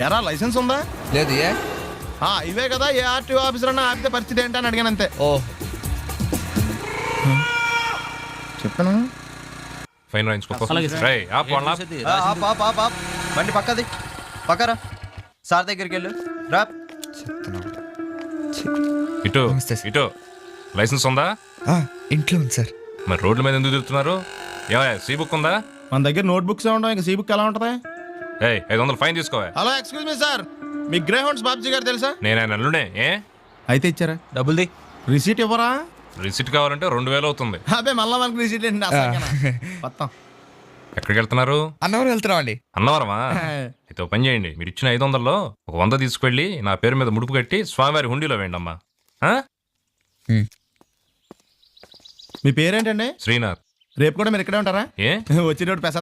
ఎరా లైసెన్స్ ఉందా? లేదు ఏ. ఆ, ఇవే కదా ఏ ఆర్టీఓ ఆఫీసర్ అన్నా ఆపితే పరిస్థితి ఏంటని అడిగాను అంతే. ఓ. చెప్పాను? ఫైన్ రాయించుకో. రేయ్, ఆపు వాళ్ళని ఆపు. ఆ, ఆప్, ఆప్, ఆప్, ఆప్. బండి పక్కది. పక్కరా. సార్ దగ్గరికి వెళ్ళు. రా. ఇటు నమస్తే సార్. ఇటు. లైసెన్స్ ఉందా? ఆ, ఇంట్లో ఉంది సార్. మరి రోడ్ల మీద ఎందుకు తిరుగుతున్నారు? ఏమయ్య సీ బుక్ ఉందా? మన దగ్గర నోట్ బుక్స్ ఉండవు ఇంకా సీ బుక్ ఎలా ఉంటుంది? ఏయ్ ఐదు వందలు fine తీసుకోవా. Hello excuse me sir. మీ గ్రే హౌండ్స్ బాబ్జీ గారు తెలుసా? నేను ఆయన అల్లుడే ఏ? అయితే ఇచ్చారా? డబ్బుల్ది రిసీట్ ఇవ్వరా? రిసిట్ కావాలంటే రెండు వేలు అవుతుంది. అదే మళ్ళా మనకి రిసీట్ ఏంటి? అసలు మొత్తం. ఎక్కడికి వెళ్తున్నారు? అన్నవరం వెళ్తున్నాం అండి అన్నవరమా అయితే ఓ పని చేయండి మీరు ఇచ్చిన ఐదు వందల్లో ఒక వంద తీసుకెళ్ళి నా పేరు మీద ముడుపు కట్టి స్వామివారి హుండీలో వేయండి అమ్మా? మీ పేరేంటండి? శ్రీనాథ్. రేపు కూడా మీరు ఇక్కడే ఉంటారా? ఏ? వచ్చినప్పుడు పెస